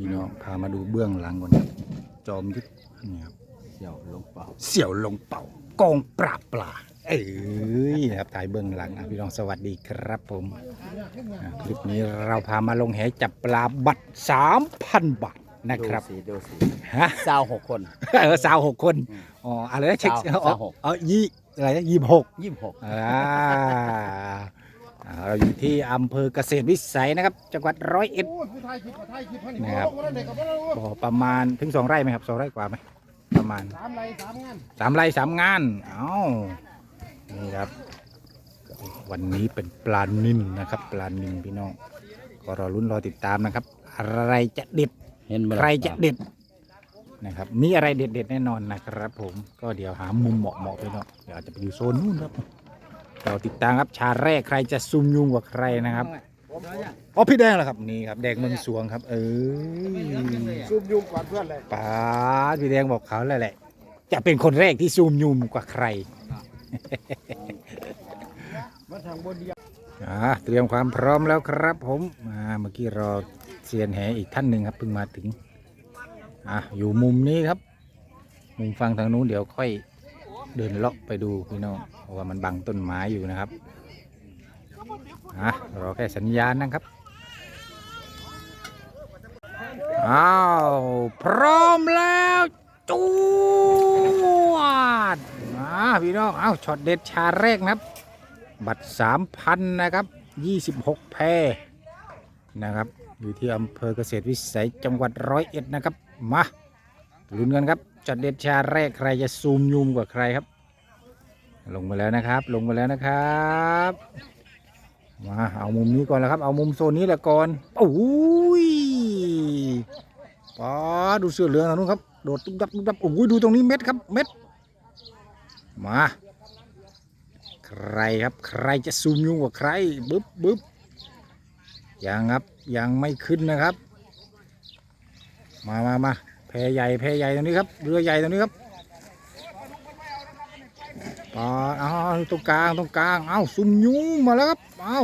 พี่น้องพามาดูเบื้องหลังก่อนครับจอมยุทธนี่ครับเสี่ยวลงเป่าเสี่ยวลงเป่ากองปราบปลาเอ้ยนะครับถ่ายเบื้องหลังอะพี่น้องสวัสดีครับผมอะคลิปนี้เราพามาลงแหจับปลาบัตรสามพันบาทนะครับดูสีดูสีฮะสาวหกคนเออสาวหกคนอืมอ๋ออะไรนะเช็คสาวอ๋อสาวหกเออยี่อะไรนะยี่สิบหกยี่สิบหกอ่าอ่า เราอยู่ที่อำเภอเกษตรวิสัยนะครับ จังหวัดร้อยเอ็ดโอ้ยผู้ไทยคิดผู้ไทยคิดพันนะครับลงมาแล้วเด็กกับเราบ่อประมาณถึงสองไร่ไหมครับสองไร่กว่าไหมประมาณสามไรสามงานสามไร่สามงานเอ้านี่ครับ วันนี้เป็นปลานินนะครับ ปลานินพี่น้องก็รอลุ้นรอติดตามนะครับ อะไรจะเด็ดเห็นไหมใครจะเด็ดนะครับมีอะไรเด็ดๆแน่นอนนะครับ ผมก็เดี๋ยวหามุมเหมาะๆพี่น้องเดี๋ยวอาจจะไปอยู่โซนนู้นครับ เราติดตามครับชาแรกใครจะซุ่มยุ่งกว่าใครนะครับอ๋อพี่แดงเหรอครับนี่ครับแดงเมืองสวงครับ เออซูมยุงกว่าเพื่อนเลยป้าดพี่แดงบอกเขาแล้วแหละ จะเป็นคนแรกที่ซูมยุมกว่าใครมาทางบนเดียวอ่าเตรียมความพร้อมแล้วครับ ผมอ่าเมื่อกี้รอเซียนแหอีกท่านหนึ่งครับเพิ่งมาถึงอะอยู่มุมนี้ครับ มุมฟังทางนู้นเดี๋ยวค่อย เดินเลาะไปดูพี่น้องเพราะว่ามันบังต้นไม้อยู่นะครับอะรอแค่สัญญาณนะครับอ้าวพร้อมแล้วจวดมาพี่น้องอ้าวช็อตเด็ดชาแรกนะครับ บัตรสามพันนะครับยี่สิบหกแพรนะครับอยู่ที่อำเภอเกษตรวิสัยจังหวัดร้อยเอ็ดนะครับ มาลุ้นกันครับ จัดเด็ดชาแรกใครจะซูมยุมกว่าใครครับ ลงมาแล้วนะครับ ลงมาแล้วนะครับมาเอามุมนี้ก่อนแล้วครับ เอามุมโซนนี้แหละก่อนโอ้ยป้าดูเสื้อเหลืองทางนู้นครับโดดตุ๊บดับตุ๊บดับโอ้ยดูตรงนี้เม็ดครับเม็ดมาใครครับใครจะซูมยุ่งกว่าใครบึ๊บบึ๊บยังครับยังไม่ขึ้นนะครับ มามามา แพใหญ่แพใหญ่ตรงนี้ครับเรือใหญ่ตรงนี้ครับปอดเอาตรงกลางตรงกลางเอาซุ่มยุ่มมาแล้วครับเอา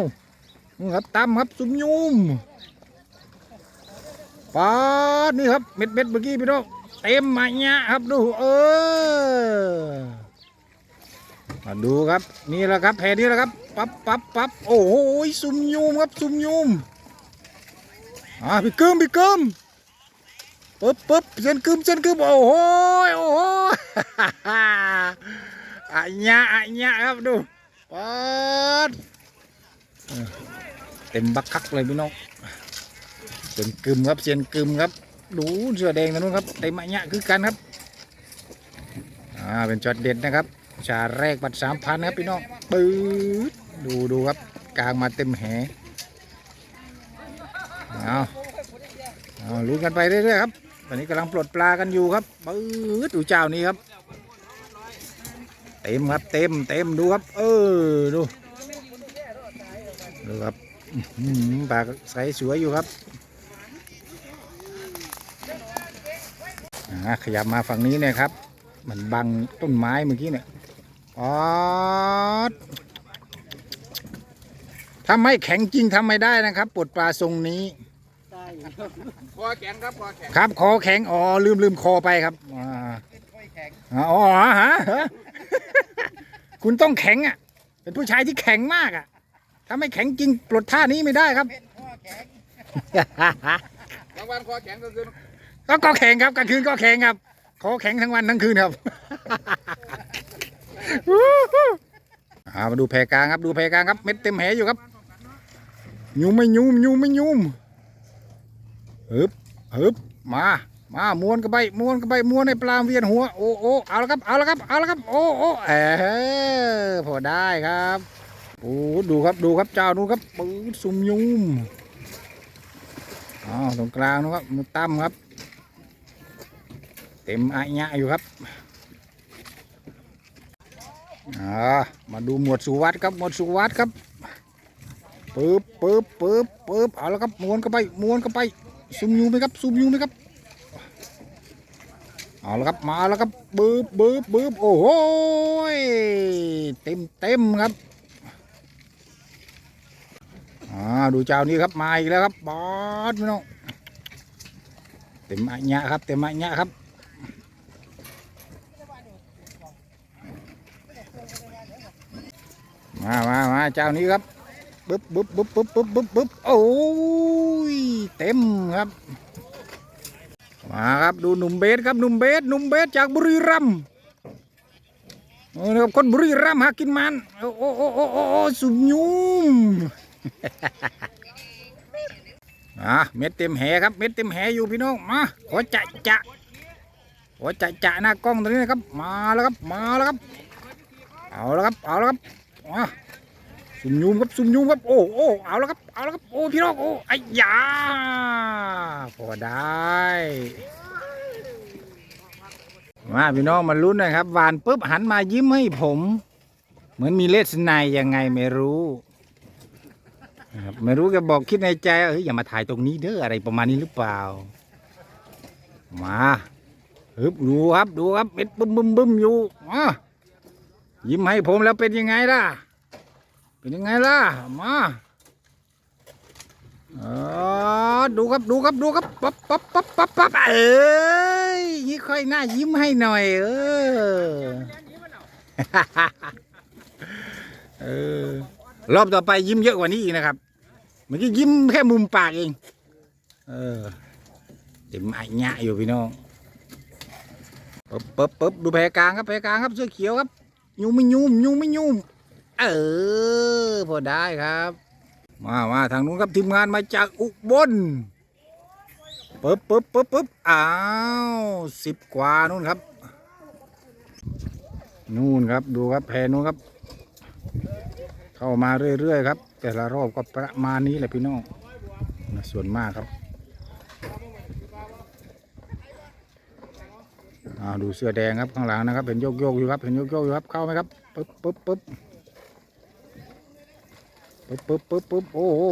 นี่ครับตั้มครับซุ่มยุ่มปอดนี่ครับเม็ดเม็ดเมื่อกี้พี่น้องเต็มมาเนี่ยครับดูเออมาดูครับนี่แหละครับแพนี้แหละครับปั๊บปั๊บปั๊บโอ้โหซุ่มยุมครับซุ่มยุมอ่าพี่กึมพี่กึม ปึ๊บปึ๊บเส้นกึมเส้นกึมโอ้โหโอ้โหอะญะอะญะครับดูปัดเออเต็มบักคักเลยพี่น้องเส้นกึมครับเส้นกึมครับ ดูเสื้อแดงตรงนู้นครับเต็มอะญะคือกันครับอ่าเป็นจอดเด็ดนะครับชาแรกบัตรสามพันครับพี่น้องปื๊ดดูดูครับกลางมาเต็มแหเอาเอาลุ้นกันไปเรื่อยๆครับ ตอนนี้กำลังปลดปลากันอยู่ครับปื๊ดดูเจ้านี้ครับเต็มครับเต็มเต็มดูครับ เออดูดูครับปลาใสสวยอยู่ครับขยับมาฝั่งนี้เนี่ยครับ มันบังต้นไม้เมื่อกี้เนี่ยอ๋อถ้าไม่แข็งจริงทำไม่ได้นะครับปลดปลาทรงนี้ คอแข็งครับคอแข็งครับคอแข็งอ๋อลืมลืมคอไปครับอ่าค่อยแข็งอ๋อฮะฮะคุณต้องแข็งอะ เป็นผู้ชายที่แข็งมากอะ ถ้าไม่แข็งจริงปลดท่านี้ไม่ได้ครับเป็นคอแข็งกลางวันคอแข็งก็คือก็ก็แข็งครับกลางคืนก็แข็งครับคอแข็งทั้งวันทั้งคืนครับอ่ามาดูแพรกลางครับดูแพรกลางครับเม็ดเต็มแหอยู่ครับ ยุมไม่ยุมยุมไม่ยุม ฮึบฮึบมา มาม้วนกันไปม้วนกันไปม้วนในปลาเวียนหัวโอ้โอ้เอาละครับเอาละครับเอาละครับโอ้โอ้เออพอได้ครับโอ้ดูครับดูครับเจ้าดูครับปืดซุ่มยุ่มอ๋อตรงกลางนะครับมือตั้มครับ เต็มอะยะอยู่ครับอ่ามาดูหมวดสุวัสด์ครับหมวดสุวัสด์ครับปึ๊บปึ๊บปึ๊บปึ๊บเอาละครับม้วนเข้าไปม้วนเข้าไป ซุ่มยูไหมครับซุ่มยูไหมครับเอาละครับมาแล้วครับบึ๊บบึ๊บบึ๊บโอ้โหเต็มเต็มครับอ่าดูเจ้านี้ครับมาอีกแล้วครับบอสพี่น้องเต็มอัญญะครับเต็มอัญญะครับมามามาเจ้านี้ครับ ปึ๊บปึ๊บปึ๊บปึ๊บปึ๊บปึ๊บปึ๊บโอ้ยเต็มครับมาครับดูหนุ่มเบสครับหนุ่มเบสหนุ่มเบสจากบุรีรัมย์โอ้นะครับคนบุรีรัมย์หากินมันโอ้โอ้โอ้โอ้โอ้สุญุมอะเม็ดเต็มแหครับเม็ดเต็มแหอยู่พี่น้องมาขอจะจะขอจะจะหน้ากล้องตรงนี้นะครับมาแล้วครับมาแล้วครับเอาแล้วครับเอาแล้วครับมา สุ่มยุมครับสุ่มยุมครับโอ้โอ้เอาแล้วครับเอาแล้วครับโอ้พี่น้องโอ้ไอ้ยาพอได้มาพี่น้องมาลุ้นนะครับวานปุ๊บหันมายิ้มให้ผม เหมือนมีเลสไนยยังไงไม่รู้ครับไม่รู้แกบอกคิดในใจเฮ้ยอย่ามาถ่ายตรงนี้เด้ออะไรประมาณนี้หรือเปล่า มาฮึบดูครับดูครับเม็ดบึ้มบึ้มบึ้มอยู่มายิ้มให้ผมแล้วเป็นยังไงล่ะ เป็นยังไงล่ะ มาออดูครับดูครับดูครับปั๊บปั๊บปั๊บปั๊บปั๊บเอ้ยนี่ค่อยหน้ายิ้มให้หน่อย เออเออรอบต่อไปยิ้มเยอะกว่านี้อีกนะครับเมื่อกี้ยิ้มแค่มุมปากเอง เออเต็มไอ้หยะอยู่พี่น้องปึ๊บปึ๊บปึ๊บดูแพรกลางครับแพรกลางครับเสื้อเขียวครับยุมไม่ยุมยุมไม่ยุม เออพอได้ครับ มามาทางนู้นครับทีมงานมาจากอุบลปึ๊บปึ๊บปึ๊บปึ๊บอ้าวสิบกว่านู่นครับ นู่นครับดูครับแพนู้นครับ เข้ามาเรื่อยๆครับ แต่ละรอบก็ประมาณนี้แหละพี่น้องส่วนมากครับอาดูเสื้อแดงครับข้างหลังนะครับ เห็นโยกโยกๆอยู่ครับ เห็นโยกโยกๆอยู่ครับ เข้าไหมครับ ปึ๊บปึ๊บปึ๊บ ปึ๊บปึ๊บปึ๊บปึ๊บโอ้โห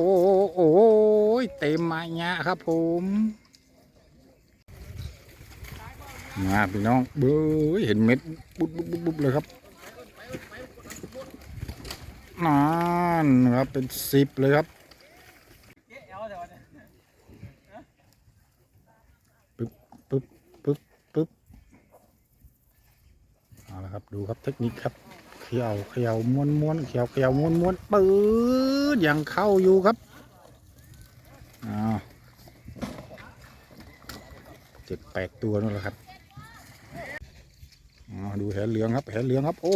โอ้โหเต็มมาเนี้ยครับผมมาพี่น้องเบ้ยเห็นเม็ดปุ๊บปุ๊บปุ๊บปุ๊บเลยครับนั่นครับเป็นสิบเลยครับปึ๊บปึ๊บปึ๊บปึ๊บเอาละครับดูครับเทคนิคครับ ขย่าเขย่าม้วนม้วนเขย่าเขย่าม้วนม้วนปื๊ดยังเข้าอยู่ครับอ้าวเจ็ดแปดตัวนั่นแหละครับอ๋อดูแหเหลืองครับแหเหลืองครับ โอ้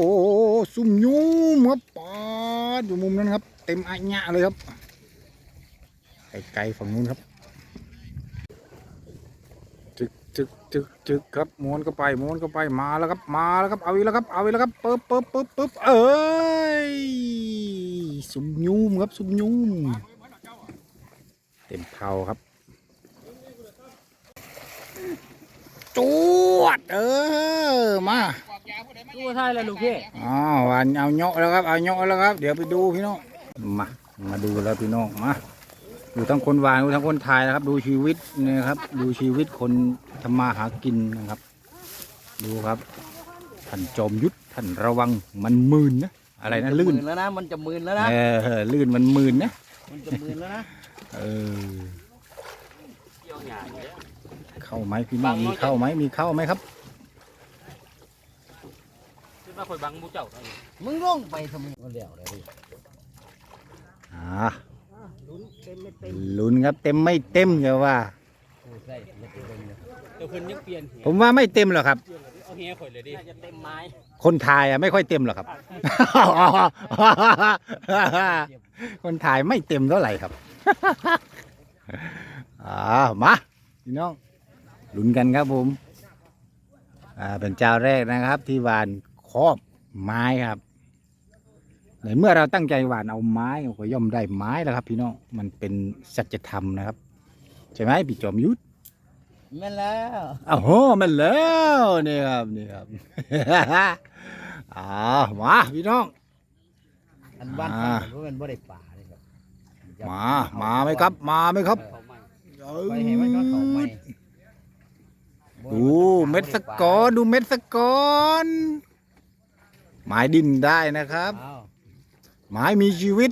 ซุ่มยุ่มครับปาดอยู่มุมนั้นครับ เต็มอัญญะเลยครับไกลๆฝั่งนู้นครับ จึกจึกจึกจึกครับม้วนก็ไปม้วนก็ไปมาแล้วครับ มาแล้วครับ เอาอีกแล้วครับ เอาอีกแล้วครับปึ๊บปึ๊บปึ๊บปึ๊บเอ้ยซุ่มยุ่มครับซุ่มยุ่มเต็มเท้าครับจวดเออมาดูใช่แล้วลูกพี่อ๋อวันเอาเนาะแล้วครับเอาเนาะแล้วครับ เดี๋ยวไปดูพี่น้องมามาดูแล้วพี่น้องมา ดูทั้งคนวานดูทั้งคนถ่ายนะครับ ดูชีวิตนะครับ ดูชีวิตคนทำมาหากินนะครับ ดูครับท่านจอมยุทธท่านระวังมันมืนนะอะไรนะลื่นแล้วนะมันจะมืนแล้วนะเออลื่นมันมืนนะมันจะมืนแล้วนะเออเข้าไหมพี่น้องมีเข้าไหมมีเข้าไหมครับคิดว่าคอยบังมูเจ้ามึงลงไปทำไมมันเลี้ยวเลยดิอ่า ลุ้นครับเต็มไม่เต็มเดี๋ยวว่ากูใส่ไม่เต็มเลยเดี๋ยวเพิ่นยังเปลี่ยนเหผมว่าไม่เต็มหรอกครับ เอาเฮียข่อยเลยดิน่าจะเต็มไม้คนถ่ายอะไม่ค่อยเต็มหรอกครับ คนถ่ายไม่เต็มเท่าไหร่ครับ อ่ามาพี่น้องลุ้นกันครับผม อ่าเป็นเจ้าแรกนะครับ ที่หวานครอบไม้ครับ ในเมื่อเราตั้งใจหวานเอาไม้ก็ย่อมได้ไม้แล้วครับ พี่น้องมันเป็นสัจธรรมนะครับ ใช่ไหมพี่จอมยุทธแม่นแล้วอ้าวโหมันแล้วนี่ครับนี่ครับอ่ามาพี่น้อง อันบ้านอ่า ผมว่ามันบ่ได้ป่าเลยครับมามาไหมครับ มาไหมครับเขาใหม่ไปเห็นมันก็เขาไม่ดูเม็ดสะกอนดูเม็ดสะกอนหมายดินได้นะครับ อ้าว หมายมีชีวิต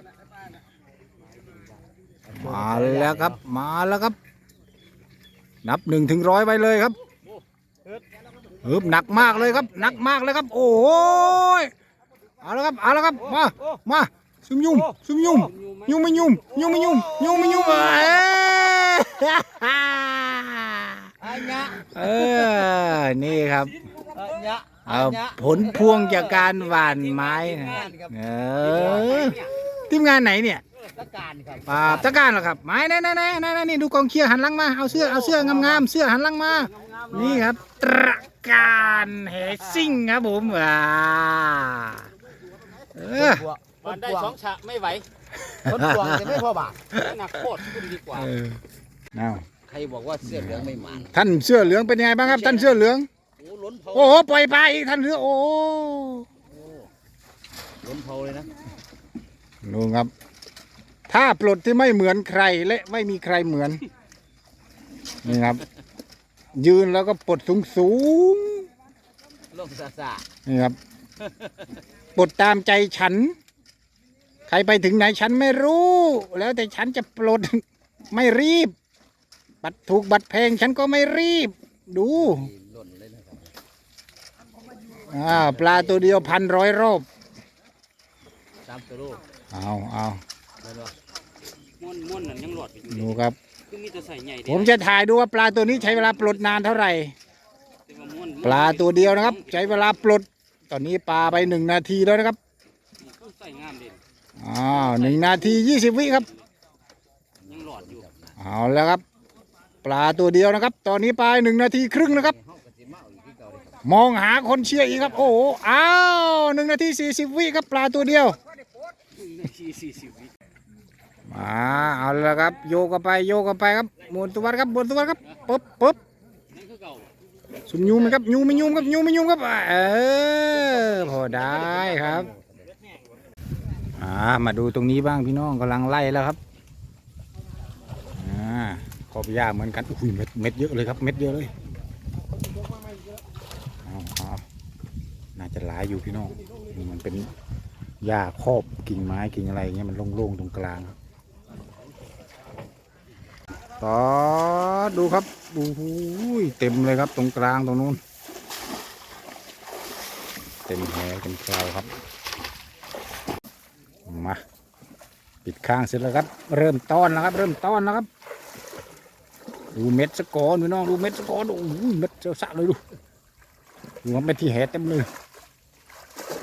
มาแล้วครับ มาแล้วครับ นับหนึ่งถึงร้อยไว้เลยครับฮึบหนักมากเลยครับ หนักมากเลยครับ โอ้โหยเอาละครับเอาละครับ มา มาซุ่มยุ่มซุ่มยุ่มยุ่มไม่ยุ่มยุ่มไม่ยุ่มยุ่มไม่ยุ่มเอ้ยอันยะเออนี่ครับอันยะ เอาผลพวงจากการหว่านไม้นะเออทีมงานไหนเนี่ยตะการครับปราบตะการเหรอครับไม้ไหนไหนไหนไหนไหนนี่ดูกองเชียร์หันหลังมาเอาเสื้อเอาเสื้องามๆเสื้อหันหลังมา นี่ครับตระการเฮซิ่งครับผมว้าเออมันได้สองฉะไม่ไหวคนกวางจะไม่พอบาทหนักโคตรขึ้นดีกว่าเออเอาใครบอกว่าเสื้อเหลืองไม่หมันท่านเสื้อเหลืองเป็นยังไงบ้างครับ ท่านเสื้อเหลืองโอ้ล้นเผาโอ้โหปล่อยปลาอีกท่านเสื้อโอ้ล้นเผาเลยนะดูครับ ถ้าปลดที่ไม่เหมือนใครและไม่มีใครเหมือน นี่ครับ ยืนแล้วก็ปลดสูงสูงๆลงซาซานี่ครับปลดตามใจฉัน ใครไปถึงไหนฉันไม่รู้ แล้วแต่ฉันจะปลดไม่รีบ บัตรถูกบัตรแพงฉันก็ไม่รีบ ดู ล้นเลยนะครับ อ่าปลาตัวเดียวพันร้อยรอบสามตัวลูกเอาเอาเห็นป่ะม้วนม้วนนั่นยังหลอดไปอยู่ดูครับ คือมีแต่ใส่ใหญ่ผมจะถ่ายดูว่าปลาตัวนี้ใช้เวลาปลดนานเท่าไหร่ แต่ว่าม้วนปลาตัวเดียวนะครับ ใช้เวลาปลด ตอนนี้ปลาไปหนึ่งนาทีแล้วนะครับต้องใส่งามเด่นอ่าหนึ่งนาทียี่สิบวิครับ ยังหลอดอยู่เอาแล้วครับ ปลาตัวเดียวนะครับ ตอนนี้ปลาหนึ่งนาทีครึ่งนะครับ มองหาคนเชียร์อีกครับ โอ้โหอ้าวหนึ่งนาทีสี่สิบวิครับปลาตัวเดียว มาเอาละครับ โยกกันไปโยกกันไปครับหมุนตัววัดครับหมุนตัววัดครับปุ๊บปุ๊บนั่นคือเก่าสุมยูมครับยูไม่ยูมครับยูไม่ยูมครับเออพอได้ครับอ่ามาดูตรงนี้บ้างพี่น้องกำลังไล่แล้วครับอ่าขอบหญ้าเหมือนกันอุ้ยเม็ดเม็ดเยอะเลยครับเม็ดเยอะเลยเอาเอาน่า จะหลายอยู่พี่น้องมันเป็นหญ้าครอบกิ่งไม้กิ่งอะไรเงี้ยมันโล่งๆตรงกลางครับต่อดูครับโอ้โหเต็มเลยครับ ตรงกลางตรงนู้น เต็มแหเต็มคราวครับ มาปิดข้างเสร็จแล้วครับ เริ่มต้อนแล้วครับ เริ่มต้อนแล้วครับดูเม็ดสะกอนพี่น้องดูเม็ดสะกอนโอ้โหเม็ดเจ้าสะเลยดูดูว่าเม็ดที่แหเต็มเลย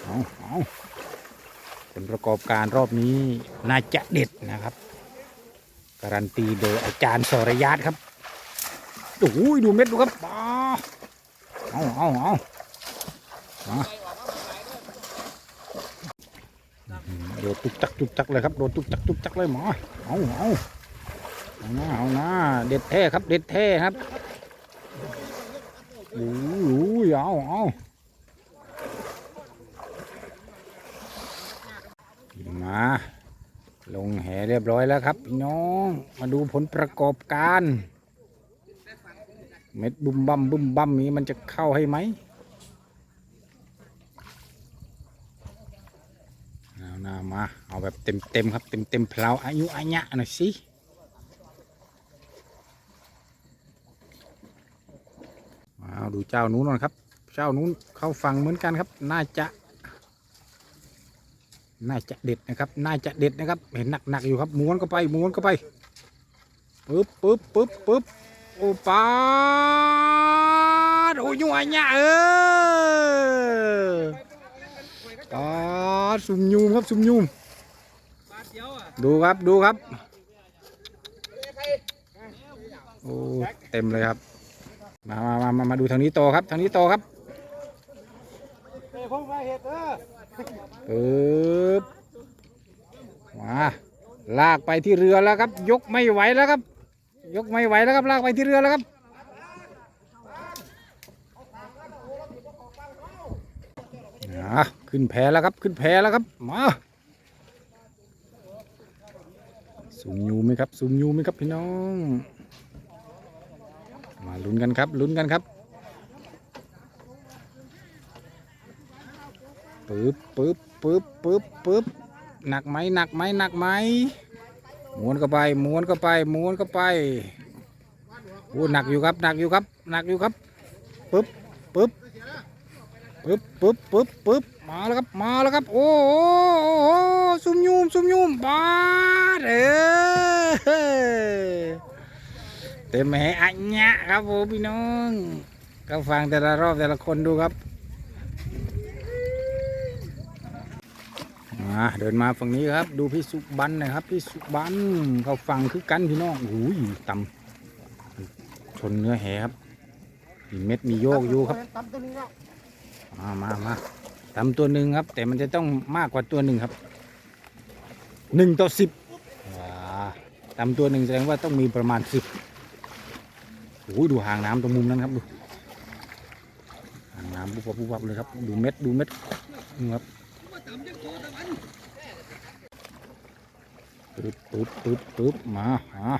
เอาเอาผลประกอบการรอบนี้น่าจะเด็ดนะครับ การันตีโดยอาจารย์สรยาตครับโอ้โหดูเม็ดดูครับอ้าเอาเอาเอาโดดตุกตักตุกตักเลยครับโดดตุกตักตุกตักเลยหมอเอาเอาเอาหน้าเอาหน้าเด็ดแท้ครับเด็ดแท้ครับโอ้โหเอาเอา มา ลงแหเรียบร้อยแล้วครับพี่น้อง มาดูผลประกอบการ เม็ดบุ้มบัมบุ้มบัมนี้มันจะเข้าให้ไหมเอาหน้ามา เอาแบบเต็มเต็มครับเต็มเต็มเพลาอายุอาญะหน่อยสิเอาดูเจ้านู้นหน่อยครับ เจ้านู้นเข้าฟังเหมือนกันครับ น่าจะ น่าจะเด็ดนะครับ น่าจะเด็ดนะครับ เห็นหนักๆอยู่ครับม้วนเข้าไปม้วนเข้าไปปึ๊บปึ๊บปึ๊บปึ๊บโอ้ปาดโอ้ยอันเนี่ยเออปาดสุ่มยูมครับสุ่มยูมดูครับดูครับโอ้เต็มเลยครับ มามามามาดูทางนี้โตอครับทางนี้โตอครับเต้คงไปเห็ดเออ ปึ๊บมาลากไปที่เรือแล้วครับ ยกไม่ไหวแล้วครับ ยกไม่ไหวแล้วครับ ลากไปที่เรือแล้วครับอะขึ้นแพแล้วครับขึ้นแพแล้วครับมาสูงยูไหมครับสูงยูไหมครับพี่น้อง มาลุ้นกันครับลุ้นกันครับ ปึ๊บปึ๊บปึ๊บปึ๊บปึ๊บหนักไหมหนักไหมหนักไหมม้วนเข้าไปม้วนเข้าไปม้วนเข้าไปโอ้หนักอยู่ครับหนักอยู่ครับหนักอยู่ครับปึ๊บปึ๊บปึ๊บปึ๊บปึ๊บปึ๊บมาแล้วครับมาแล้วครับโอ้โหซุ่มยุ่มซุ่มยุ่มบาดเออเต็มแหอัญญะครับผมพี่น้องก็ฟังแต่ละรอบแต่ละคนดูครับ มาเดินมาฝั่งนี้ครับ ดูพี่สุบันนะครับพี่สุบันเขาฟังคือกันพี่น้องโอ้ยต่ำชนเนื้อแหครับมีเม็ดมีโยกอยู่ครับมามามาตำตัวหนึ่งครับ แต่มันจะต้องมากกว่าตัวหนึ่งครับหนึ่งต่อสิบตำตัวหนึ่งแสดงว่าต้องมีประมาณสิบโอ้ยดูห่างน้ำตรงมุมนั้นครับดูห่างน้ำปุ๊บวับปุ๊บวับเลยครับ ดูเม็ดดูเม็ดนะครับ ปึ๊บปึ๊บปึ๊บปึ๊บมาอ่า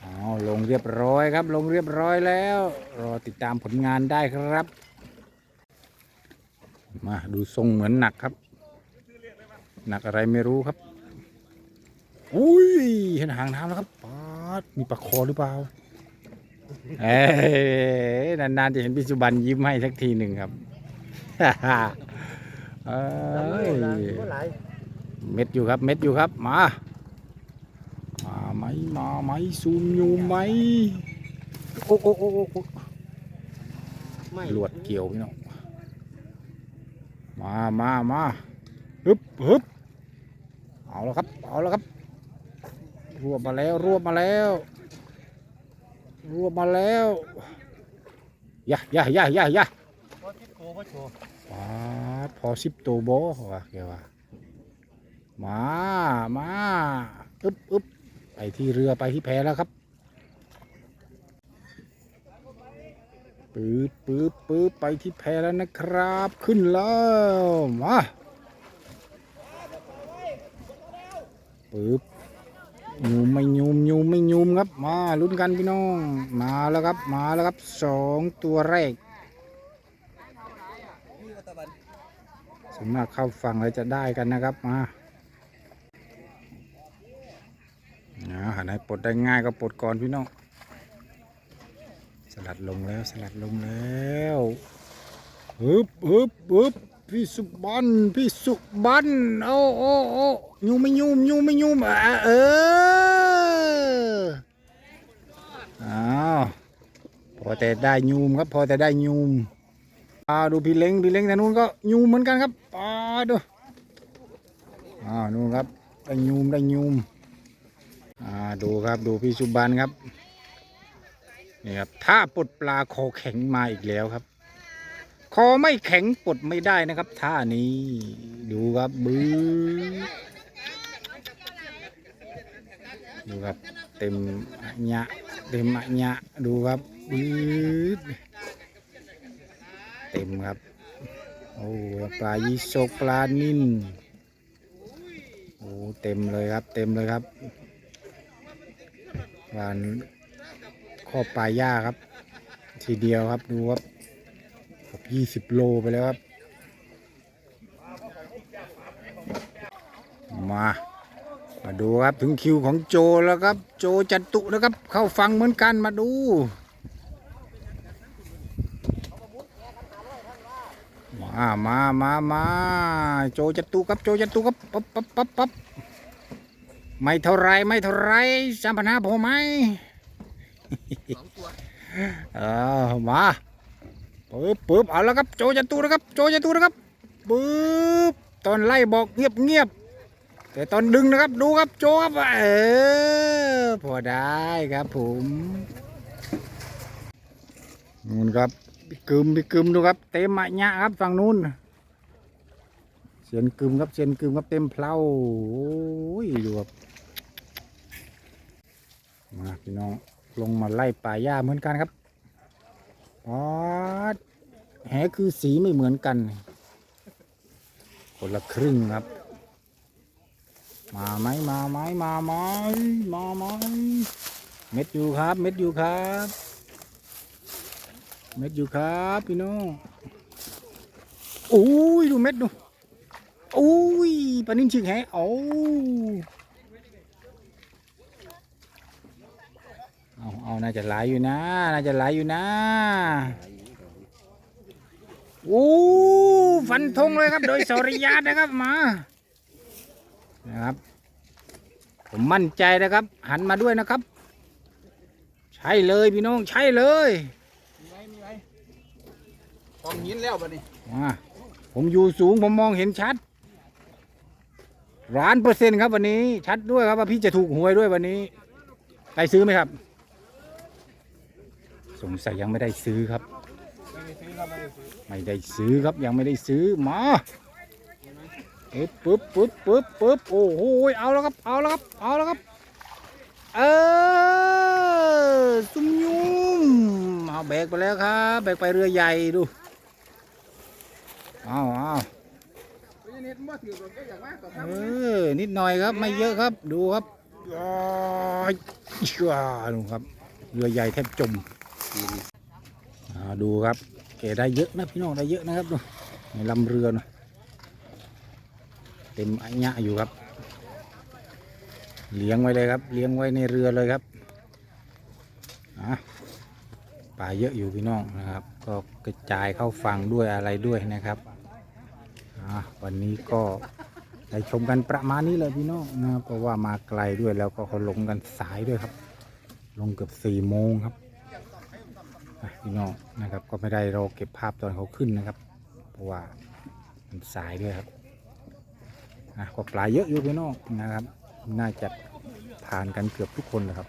เอาลงเรียบร้อยครับ ลงเรียบร้อยแล้ว รอติดตามผลงานได้ครับ มาดูทรงเหมือนหนักครับ หนักอะไรไม่รู้ครับ อุ้ยเห็นหางน้ำแล้วครับปาดมีปลาคอหรือเปล่าเอ้ยนานๆจะเห็นพิสุบันยิ้มให้สักทีหนึ่งครับเอ้ย เม็ดอยู่ครับเม็ดอยู่ครับมา มาไหมมาไหมซูมอยู่ไหมโอ้โอ้โอ้โอ้โอ้ลวดเกี่ยวพี่น้องมามามาฮึบฮึบเอาแล้วครับเอาแล้วครับรวบมาแล้วรวบมาแล้ว รวบมาแล้วยะยะยะยะยะปาดพอสิบตัวโบว่ะแกว่า มา มาอึบอึบไปที่เรือไปที่แพแล้วครับปื๊ดปื๊ดปื๊ดไปที่แพแล้วนะครับ ขึ้นแล้วมาปื๊บยูมไม่ยูมยูมไม่ยูมครับ มาลุ้นกันพี่น้อง มาแล้วครับ มาแล้วครับสองตัวแรกส่วนมากเข้าฝั่งแล้วจะได้กันนะครับมา อ่าหาไหนปลดได้ง่ายก็ปลดก่อนพี่น้อง สลัดลงแล้วสลัดลงแล้วฮึบฮึบฮึบพี่สุบันพี่สุบันโอ้โอ้โอ้ยูไม่ยูมยูไม่ยูมอะเอออ้าวพอแต่ได้ยูมครับพอแต่ได้ยูมอ่าดูพี่เล้งพี่เล้งแต่นู้นก็ยูมเหมือนกันครับอ่าดูอ่านู่นครับได้ยูมได้ยูม อ่าดูครับดูพี่สุบันครับนี่ครับถ้าปลดปลาคอแข็งมาอีกแล้วครับ คอไม่แข็งปลดไม่ได้นะครับท่านี้ดูครับบื้อดูครับเต็มอะญะเต็มอะญะดูครับบื้อเต็มครับโอ้ปลายีโซกปลานิ่นโอ้เต็มเลยครับ เต็มเลยครับ ปลาข้อปลายหญ้าครับ ทีเดียวครับดูครับกับยี่สิบโลไปแล้วครับ มา มาดูครับถึงคิวของโจแล้วครับ โจจันตุนะครับ เข้าฟังเหมือนกันมาดูมามามามาโจจัตุครับโจจัตุครับปั๊บปั๊บปั๊บปั๊บ ไม่เท่าไรไม่เท่าไรจำปัญหาผมไหมเอามาปึ๊บปึ๊บเอาแล้วครับโจจะตูนะครับ โจจะตูนะครับปึ๊บตอนไล่บอกเงียบเงียบแต่ตอนดึงนะครับดูครับโจครับเออพอได้ครับผมนู่นครับพี่กึมพี่กึมดูครับ เต็มมะยะครับฝั่งนู้นเสียนกึมครับเสียนกึมครับเต็มเพลาโอ้ยดูครับ มาพี่น้องลงมาไล่ป่าหญ้าเหมือนกันครับปอดแหคือสีไม่เหมือนกัน คนละครึ่งครับ มาไหมมาไหมมาไหมมาไหมเม็ดอยู่ครับ เม็ดอยู่ครับ เม็ดอยู่ครับพี่น้องอุ้ยดูเม็ดดูอุ้ยปลานิ่มชิงแหโอ้ เอาเอาเอาน่าจะหลายอยู่นะ น่าจะหลายอยู่นะโอ้ฟันธงเลยครับ โดยสริยาตนะครับมานะครับ ผมมั่นใจนะครับ หันมาด้วยนะครับ ใช่เลยพี่น้องใช่เลยมีไหมมีไหมกองหินแล้วบัดนี้มาผมอยู่สูงผมมองเห็นชัดล้านเปอร์เซ็นต์ครับวันนี้ชัดด้วยครับว่าพี่จะถูกหวยด้วยวันนี้ใครซื้อไหมครับ สงสัยยังไม่ได้ซื้อครับ ไม่ได้ซื้อครับยังไม่ได้ซื้อมาปึ๊บปึ๊บปึ๊บปึ๊บปึ๊บโอ้โหเอาแล้วครับเอาแล้วครับเอาแล้วครับเออซุ่มยุ่มเอาแบกไปแล้วครับแบกไปเรือใหญ่ดูเอาเอาเพราะฉะนั้นบ่ถืออยนิดหน่อยครับไม่เยอะครับดูครับย้อชัวดูครับเรือใหญ่แทบจมอ่า ดูครับเกได้เยอะนะพี่น้องได้เยอะนะครับดูในลำเรือนะเต็มอัญะอยู่ครับ เลี้ยงไว้เลยครับ เลี้ยงไว้ในเรือเลยครับอะปลาเยอะอยู่พี่น้องนะครับ ก็กระจายเข้าฝั่งด้วยอะไรด้วยนะครับอะวันนี้ก็ได้ชมกันประมาณนี้เลยพี่น้องนะครับเพราะว่ามาไกลด้วยแล้วก็เขาลงกันสายด้วยครับ ลงเกือบสี่โมงครับ พี่น้องนะครับก็ไม่ได้เราเก็บภาพตอนเขาขึ้นนะครับ เพราะว่ามันสายด้วยครับนะก็ปลาเยอะอยู่พี่น้องนะครับ น่าจะทานกันเกือบทุกคนนะครับ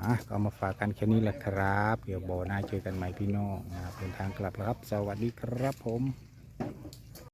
อะก็เอามาฝากกันแค่นี้แหละครับ เดี๋ยวบ่อหน้าเจอกันใหม่พี่น้องนะครับเดินทางกลับแล้วครับ สวัสดีครับผม